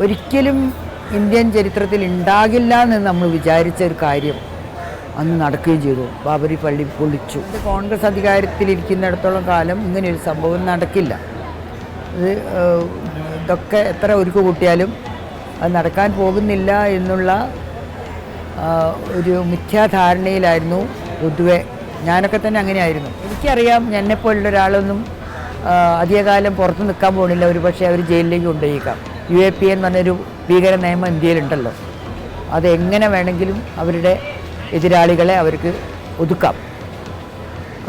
ഒരിക്കലും ഇന്ത്യൻ ചരിത്രത്തിൽ ഉണ്ടാകില്ല എന്ന് നമ്മൾ വിചാരിച്ച ഒരു കാര്യം അന്ന് നടക്കുകയും ചെയ്തു. ബാബരി പള്ളി പൊളിച്ചു. കോൺഗ്രസ് അധികാരത്തിലിരിക്കുന്നിടത്തോളം കാലം ഇങ്ങനെ ഒരു സംഭവം നടക്കില്ല. ഇത് ഇതൊക്കെ എത്ര ഒരുക്ക് കൂട്ടിയാലും അത് നടക്കാൻ പോകുന്നില്ല എന്നുള്ള ഒരു മിഥ്യാധാരണയിലായിരുന്നു പൊതുവെ ഞാനൊക്കെ തന്നെ അങ്ങനെയായിരുന്നു. എനിക്കറിയാം എന്നെപ്പോലുള്ള ഒരാളൊന്നും അധികകാലം പുറത്ത് നിൽക്കാൻ പോകുന്നില്ല. ഒരു പക്ഷേ അവർ ജയിലിലേക്ക് കൊണ്ടുപോയേക്കാം. യു എ പി എന്ന് പറഞ്ഞൊരു ഭീകര നിയമം ഇന്ത്യയിലുണ്ടല്ലോ. അതെങ്ങനെ വേണമെങ്കിലും അവരുടെ എതിരാളികളെ അവർക്ക് ഒതുക്കാം.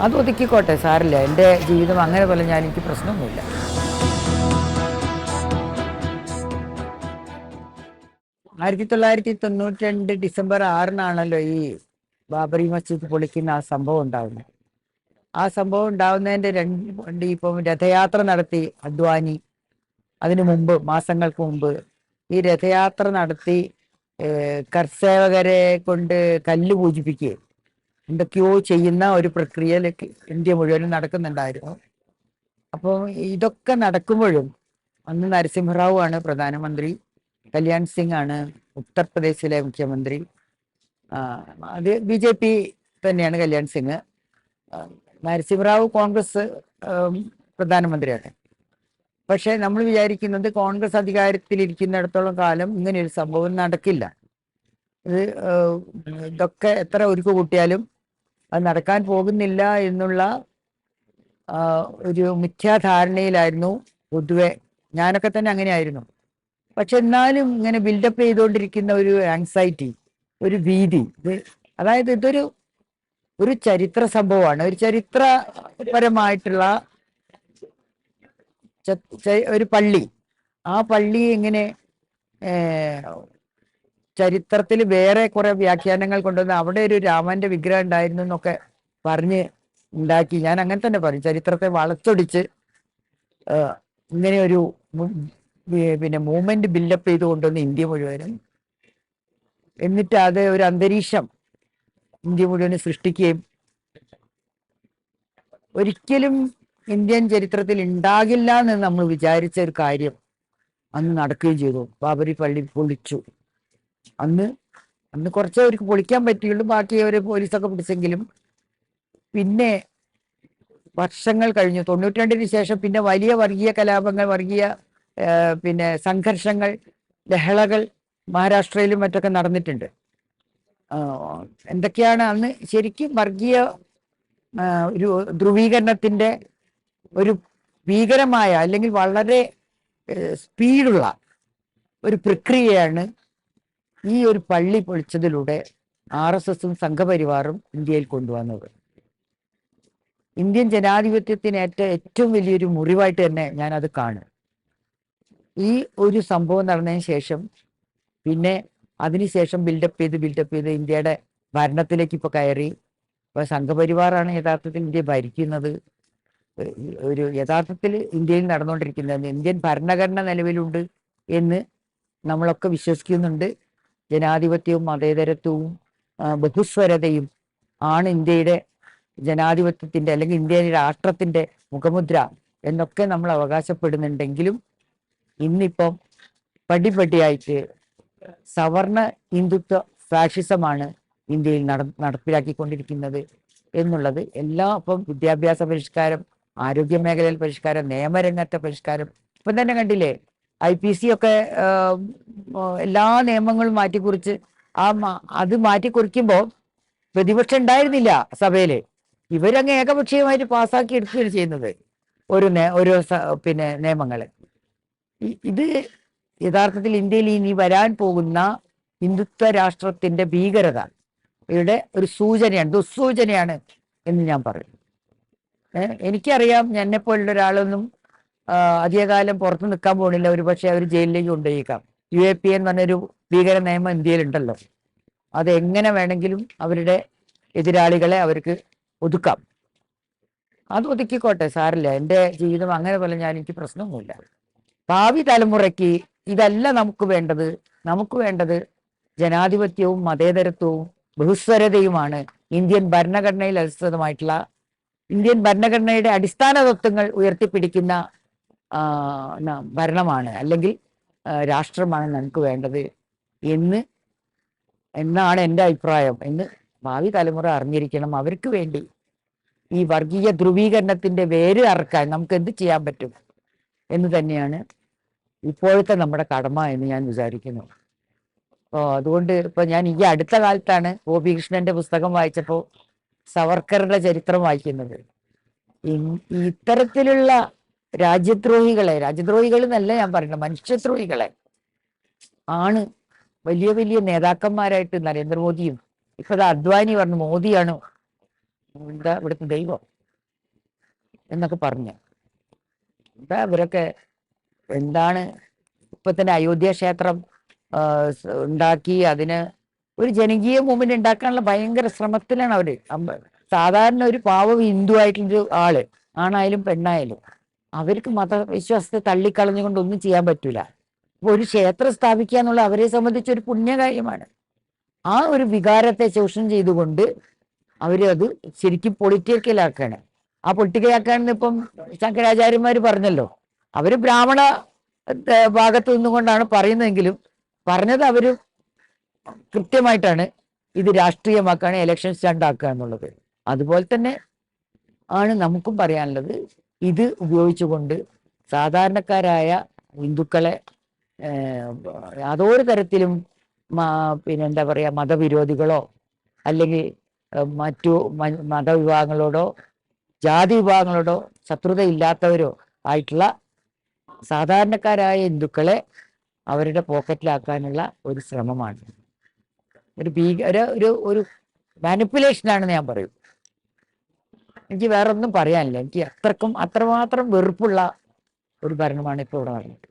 അത് ഒതുക്കിക്കോട്ടെ സാറില്ല എന്റെ ജീവിതം അങ്ങനെ പോലെ ഞാൻ എനിക്ക് പ്രശ്നമൊന്നുമില്ല. ആയിരത്തി തൊള്ളായിരത്തി തൊണ്ണൂറ്റി രണ്ട് ഡിസംബർ ആറിനാണല്ലോ ഈ ബാബറി മസ്ജിദ് പൊളിക്കുന്ന ആ സംഭവം ഉണ്ടാവുന്നത്. ആ സംഭവം ഉണ്ടാകുന്നതിന്റെ രണ്ട് ഇപ്പം രഥയാത്ര നടത്തി അദ്വാനി അതിനു മുമ്പ് മാസങ്ങൾക്ക് മുമ്പ് ഈ രഥയാത്ര നടത്തി കർഷകരെ കൊണ്ട് കല്ല് പൂജിപ്പിക്കുകയും എന്തൊക്കെയോ ചെയ്യുന്ന ഒരു പ്രക്രിയയിലേക്ക് ഇന്ത്യ മുഴുവനും നടക്കുന്നുണ്ടായിരുന്നു. അപ്പോൾ ഇതൊക്കെ നടക്കുമ്പോഴും അന്ന് നരസിംഹറാവു ആണ് പ്രധാനമന്ത്രി കല്യാൺ സിംഗ് ആണ് ഉത്തർപ്രദേശിലെ മുഖ്യമന്ത്രി. അത് ബി ജെ പി തന്നെയാണ് കല്യാൺ സിംഗ്. നരസിംഹറാവു കോൺഗ്രസ് പ്രധാനമന്ത്രിയാണ്. പക്ഷേ നമ്മൾ വിചാരിക്കുന്നത് കോൺഗ്രസ് അധികാരത്തിൽ അധികാരത്തിലിരിക്കുന്നിടത്തോളം കാലം ഇങ്ങനെ ഒരു സംഭവം നടക്കില്ല. ഇത് ഇതൊക്കെ എത്ര ഒരുക്ക് കൂട്ടിയാലും അത് നടക്കാൻ പോകുന്നില്ല എന്നുള്ള ഒരു മിഥ്യാധാരണയിലായിരുന്നു പൊതുവെ. ഞാനൊക്കെ തന്നെ അങ്ങനെയായിരുന്നു. പക്ഷെ എന്നാലും ഇങ്ങനെ ബിൽഡപ്പ് ചെയ്തുകൊണ്ടിരിക്കുന്ന ഒരു ആങ്സൈറ്റി ഒരു ഭീതി ഇത് അതായത് ഇതൊരു ഒരു ചരിത്ര സംഭവമാണ്. ഒരു ചരിത്രപരമായിട്ടുള്ള ഒരു പള്ളി. ആ പള്ളി ഇങ്ങനെ ചരിത്രത്തിൽ വേറെ കുറെ വ്യാഖ്യാനങ്ങൾ കൊണ്ടുവന്ന് അവിടെ ഒരു രാമന്റെ വിഗ്രഹം ഉണ്ടായിരുന്നു എന്നൊക്കെ പറഞ്ഞ് ഉണ്ടാക്കി. ഞാൻ അങ്ങനെ തന്നെ പറഞ്ഞു ചരിത്രത്തെ വളച്ചൊടിച്ച് ഇങ്ങനെ ഒരു പിന്നെ മൂവ്മെന്റ് ബിൽഡപ്പ് ചെയ്ത് കൊണ്ടുവന്ന് ഇന്ത്യ മുഴുവനും. എന്നിട്ട് അത് ഒരു അന്തരീക്ഷം ഇന്ത്യ മുഴുവനും സൃഷ്ടിക്കുകയും ഒരിക്കലും ഇന്ത്യൻ ചരിത്രത്തിൽ ഉണ്ടാകില്ല എന്ന് നമ്മൾ വിചാരിച്ച ഒരു കാര്യം അന്ന് നടക്കുകയും ചെയ്തു. ബാബരി പള്ളി പൊളിച്ചു. അന്ന് അന്ന് കുറച്ചേ അവർക്ക് പൊളിക്കാൻ പറ്റിയുള്ളൂ. ബാക്കി അവർ പോലീസൊക്കെ പിടിച്ചെങ്കിലും പിന്നെ വർഷങ്ങൾ കഴിഞ്ഞു. തൊണ്ണൂറ്റി രണ്ടിന് ശേഷം പിന്നെ വലിയ വർഗീയ കലാപങ്ങൾ വർഗീയ പിന്നെ സംഘർഷങ്ങൾ ലഹളകൾ മഹാരാഷ്ട്രയിലും മറ്റൊക്കെ നടന്നിട്ടുണ്ട്. എന്തൊക്കെയാണ് അന്ന് ശരിക്കും വർഗീയ ഒരു ധ്രുവീകരണത്തിന്റെ ഒരു ഭീകരമായ അല്ലെങ്കിൽ വളരെ സ്പീഡുള്ള ഒരു പ്രക്രിയയാണ് ഈ ഒരു പള്ളി പൊളിച്ചതിലൂടെ ആർ എസ് എസും സംഘപരിവാറും ഇന്ത്യയിൽ കൊണ്ടുവന്നത്. ഇന്ത്യൻ ജനാധിപത്യത്തിനേറ്റ ഏറ്റവും വലിയൊരു മുറിവായിട്ട് തന്നെ ഞാൻ അത് കാണും. ഈ ഒരു സംഭവം നടന്നതിന് ശേഷം പിന്നെ അതിനുശേഷം ബിൽഡപ്പ് ചെയ്ത് ബിൽഡപ്പ് ചെയ്ത് ഇന്ത്യയുടെ ഭരണത്തിലേക്ക് ഇപ്പൊ കയറി. ഇപ്പൊ സംഘപരിവാറാണ് യഥാർത്ഥത്തിൽ ഇന്ത്യ ഭരിക്കുന്നത്. ഒരു യഥാർത്ഥത്തിൽ ഇന്ത്യയിൽ നടന്നുകൊണ്ടിരിക്കുന്നത് ഇന്ത്യൻ ഭരണഘടന നിലവിലുണ്ട് എന്ന് നമ്മളൊക്കെ വിശ്വസിക്കുന്നുണ്ട്. ജനാധിപത്യവും മതേതരത്വവും ബഹുസ്വരതയും ആണ് ഇന്ത്യയുടെ ജനാധിപത്യത്തിന്റെ അല്ലെങ്കിൽ ഇന്ത്യയിലെ രാഷ്ട്രത്തിന്റെ മുഖമുദ്ര എന്നൊക്കെ നമ്മൾ അവകാശപ്പെടുന്നുണ്ടെങ്കിലും ഇന്നിപ്പം പടിപടിയായിട്ട് സവർണ ഹിന്ദുത്വ ഫാഷിസമാണ് ഇന്ത്യയിൽ നട നടപ്പിലാക്കിക്കൊണ്ടിരിക്കുന്നത് എന്നുള്ളത്. എല്ലാ ഇപ്പം വിദ്യാഭ്യാസ പരിഷ്കാരം ആരോഗ്യ മേഖലയിൽ പരിഷ്കാരം നിയമരംഗത്തെ പരിഷ്കാരം. ഇപ്പം തന്നെ കണ്ടില്ലേ ഐ പി സി ഒക്കെ എല്ലാ നിയമങ്ങളും മാറ്റിക്കുറിച്ച് ആ അത് മാറ്റിക്കുറിക്കുമ്പോൾ പ്രതിപക്ഷം ഉണ്ടായിരുന്നില്ല സഭയിൽ. ഇവരങ്ങ് ഏകപക്ഷീയമായിട്ട് പാസ്സാക്കി എടുക്കുകയാണ് ചെയ്യുന്നത് ഒരു ഓരോ പിന്നെ നിയമങ്ങൾ. ഇത് യഥാർത്ഥത്തിൽ ഇന്ത്യയിൽ ഇനി വരാൻ പോകുന്ന ഹിന്ദുത്വ രാഷ്ട്രത്തിന്റെ ഭീകരത ഇവിടെ ഒരു സൂചനയാണ് ദുസ്സൂചനയാണ് എന്ന് ഞാൻ പറയും ഏഹ് എന്നെ പോലുള്ള ഒരാളൊന്നും അധികകാലം പുറത്ത് നിൽക്കാൻ പോകുന്നില്ല ഒരു പക്ഷേ അവർ ജയിലിലേക്ക് കൊണ്ടുപോയേക്കാം. യു എ പി എന്ന് പറഞ്ഞൊരു ഭീകര നിയമം ഇന്ത്യയിലുണ്ടല്ലോ. അത് എങ്ങനെ വേണമെങ്കിലും അവരുടെ എതിരാളികളെ അവർക്ക് ഒതുക്കാം. അത് ഒതുക്കിക്കോട്ടെ സാറില്ല എന്റെ ജീവിതം അങ്ങനെ പോലെ ഞാൻ എനിക്ക് പ്രശ്നമൊന്നുമില്ല. ഭാവി തലമുറയ്ക്ക് ഇതല്ല നമുക്ക് വേണ്ടത്. നമുക്ക് വേണ്ടത് ജനാധിപത്യവും മതേതരത്വവും ബഹുസ്വരതയുമാണ്. ഇന്ത്യൻ ഭരണഘടനയിൽ അധിഷ്ഠിതമായിട്ടുള്ള ഇന്ത്യൻ ഭരണഘടനയുടെ അടിസ്ഥാന തത്വങ്ങൾ ഉയർത്തിപ്പിടിക്കുന്ന ഭരണമാണ്. അല്ലെങ്കിൽ രാഷ്ട്രമാണ് നമുക്ക് വേണ്ടത് എന്ന് എന്നാണ് എന്റെ അഭിപ്രായം എന്ന് ഭാവി തലമുറ അറിഞ്ഞിരിക്കണം. അവർക്ക് വേണ്ടി ഈ വർഗീയ ധ്രുവീകരണത്തിന്റെ വേര് അറക്കാൻ നമുക്ക് എന്ത് ചെയ്യാൻ പറ്റും എന്ന് തന്നെയാണ് ഇപ്പോഴത്തെ നമ്മുടെ കടമ എന്ന് ഞാൻ വിചാരിക്കുന്നു. അപ്പോൾ അതുകൊണ്ട് ഇപ്പൊ ഞാൻ ഈ അടുത്ത കാലത്താണ് ഗോപികൃഷ്ണന്റെ പുസ്തകം വായിച്ചപ്പോൾ സവർക്കറുടെ ചരിത്രം വായിക്കുന്നത്. ഇത്തരത്തിലുള്ള രാജ്യദ്രോഹികളെ രാജ്യദ്രോഹികൾ എന്നല്ല ഞാൻ പറയുന്നത് മനുഷ്യദ്രോഹികളെ ആണ് വലിയ വലിയ നേതാക്കന്മാരായിട്ട് നരേന്ദ്രമോദിയും ഇപ്പൊ അദ്വാനി പറഞ്ഞു മോദിയാണ് എന്താ ഇവിടുത്തെ ദൈവം എന്നൊക്കെ പറഞ്ഞു. എന്താ ഇവരൊക്കെ എന്താണ് ഇപ്പൊ തന്നെ അയോധ്യ ക്ഷേത്രം ഉണ്ടാക്കി അതിന് ഒരു ജനകീയ മൂവ്മെന്റ് ഉണ്ടാക്കാനുള്ള ഭയങ്കര ശ്രമത്തിലാണ് അവർ. സാധാരണ ഒരു പാവം ഹിന്ദു ആയിട്ടുള്ളൊരു ആൾ ആണായാലും പെണ്ണായാലും അവർക്ക് മതവിശ്വാസത്തെ തള്ളിക്കളഞ്ഞുകൊണ്ട് ഒന്നും ചെയ്യാൻ പറ്റൂല. ഒരു ക്ഷേത്രം സ്ഥാപിക്കുക എന്നുള്ള അവരെ സംബന്ധിച്ച് ഒരു പുണ്യകാര്യമാണ്. ആ ഒരു വികാരത്തെ ചൂഷണം ചെയ്തുകൊണ്ട് അവർ അത് ശരിക്കും പൊളിറ്റിക്കലാക്കാണ് ആ പൊളിറ്റിക്കലാക്കാണെന്ന് ഇപ്പം ശങ്കരാചാര്യന്മാർ പറഞ്ഞല്ലോ. അവർ ബ്രാഹ്മണ ഭാഗത്ത് നിന്നുകൊണ്ടാണ് പറയുന്നതെങ്കിലും പറഞ്ഞത് അവർ കൃത്യമായിട്ടാണ് ഇത് രാഷ്ട്രീയമാക്കാണ് ഇലക്ഷൻ സ്റ്റാൻഡ് ആക്കുക എന്നുള്ളത്. അതുപോലെ തന്നെ ആണ് നമുക്കും പറയാനുള്ളത് ഇത് ഉപയോഗിച്ചുകൊണ്ട് സാധാരണക്കാരായ ഹിന്ദുക്കളെ യാതൊരു തരത്തിലും പിന്നെ എന്താ പറയാ മതവിരോധികളോ അല്ലെങ്കിൽ മറ്റു മതവിഭാഗങ്ങളോടോ ജാതി വിഭാഗങ്ങളോടോ ശത്രുതയില്ലാത്തവരോ ആയിട്ടുള്ള സാധാരണക്കാരായ ഹിന്ദുക്കളെ അവരുടെ പോക്കറ്റിലാക്കാനുള്ള ഒരു ശ്രമമാണ്. ഒരു ഭീകര ഒരു ഒരു മാനിപ്പുലേഷൻ മാനിപ്പുലേഷനാണെന്ന് ഞാൻ പറയും. എനിക്ക് വേറെ ഒന്നും പറയാനില്ല. എനിക്ക് അത്രക്കും അത്രമാത്രം വെറുപ്പുള്ള ഒരു ഭരണമാണ് ഇപ്പോൾ ഇവിടെ നടന്നത്.